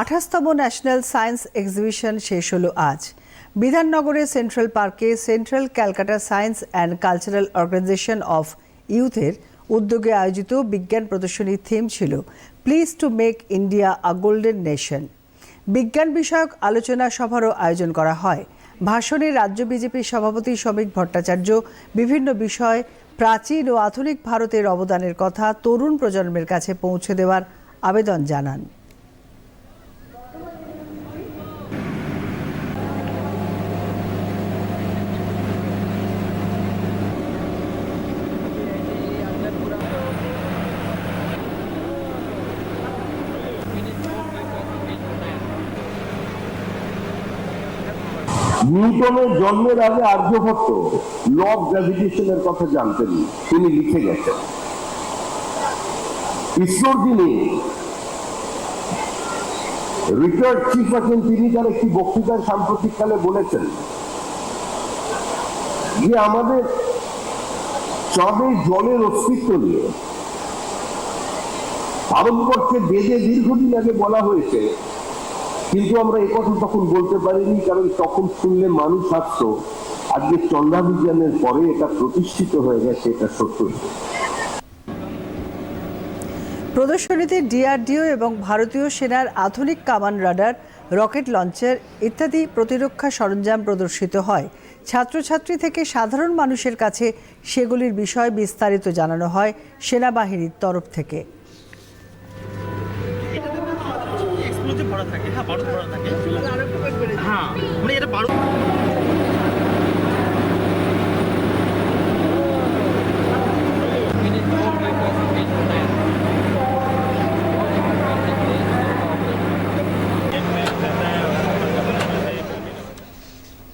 আঠাশতম national science exhibition শেষ হলো আজ। বিধাননগরের সেন্ট্রাল পার্কে central Calcutta science and cultural organisation of ইউথের উদ্যোগে আয়োজিত বিজ্ঞান প্রদর্শনীর থিম ছিল, please to make India a golden nation বিজ্ঞান বিষয়ক আলোচনা সভারও আয়োজন করা হয়। ভাষণে রাজ্য বিজেপির সভাপতি শ্রমিক ভট্টাচার্য, বিভিন্ন বিষয়, প্রাচীন ও আধুনিক ভারতের অবদানের কথা তরুণ প্রজন্মের কাছে পৌঁছে দেওয়ার আবেদন জানান। নিউটনের জন্মের আগে আর্যভট্ট ল অফ গ্র্যাভিটেশনের কথা জানতেন। তিনি লিখে গেছেন। ইসরোর যিনি রিটায়ার্ড চিফ আছেন তিনি, তার একটি বক্তৃতায় সাম্প্রতিককালে বলেছেন যে আমাদের চাঁদে জলের অস্তিত্ব নিয়ে ভারতবর্ষে বেদে দীর্ঘদিন আগে বলা হয়েছে কিন্তু আমরা একথা তখন বলতে পারিনি, কারণ তখন শুনলে মানুষ আসতো আজকে চন্দ্রাভিযানের পরে এটা প্রতিষ্ঠিত হয়ে গেছে, এটা সত্য। প্রদর্শনীতে ডিআরডিও এবং ভারতীয় সেনার আধুনিক কামান রাডার, রকেট লঞ্চার ইত্যাদি প্রতিরক্ষা সরঞ্জাম প্রদর্শিত হয়। ছাত্রছাত্রী থেকে সাধারণ মানুষের কাছে সেগুলির বিষয় বিস্তারিত জানানো হয় সেনাবাহিনীর তরফ থেকে। থাকে হ্যাঁ ভরা থাকে। হ্যাঁ মানে এটা বারুদ